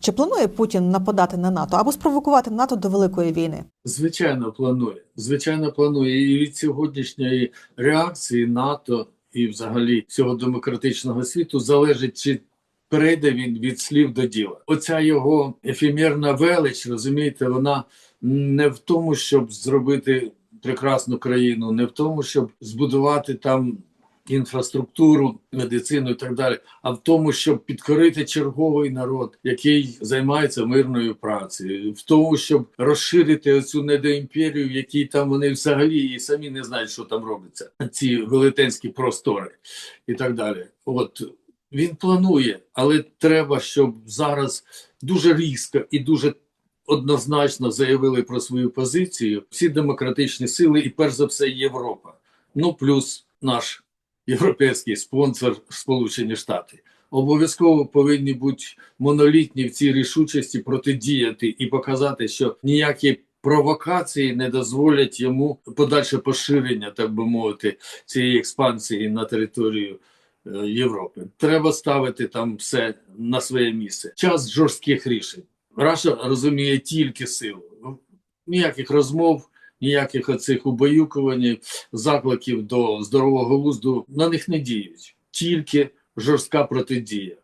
Чи планує Путін нападати на НАТО або спровокувати НАТО до великої війни? Звичайно, планує. Звичайно, планує. І від сьогоднішньої реакції НАТО і взагалі всього демократичного світу залежить, чи перейде він від слів до діла. Оця його ефемерна велич, розумієте, вона не в тому, щоб зробити прекрасну країну, не в тому, щоб збудувати там інфраструктуру, медицину і так далі, а в тому, щоб підкорити черговий народ, який займається мирною працею, в тому, щоб розширити оцю недоімперію, в якій там вони взагалі і самі не знають, що там робиться, ці велетенські простори і так далі. От він планує, але треба, щоб зараз дуже різко і дуже однозначно заявили про свою позицію всі демократичні сили, і перш за все Європа. Ну плюс наш європейський спонсор Сполучені Штати. Обов'язково повинні бути монолітні в цій рішучості протидіяти і показати, що ніякі провокації не дозволять йому подальше поширення, так би мовити, цієї експансії на територію е, Європи. Треба ставити там все на своє місце. Час жорстких рішень. Раша розуміє тільки силу. Ніяких розмов, ніяких оцих убаюкувань, закликів до здорового глузду на них не діють. Тільки жорстка протидія.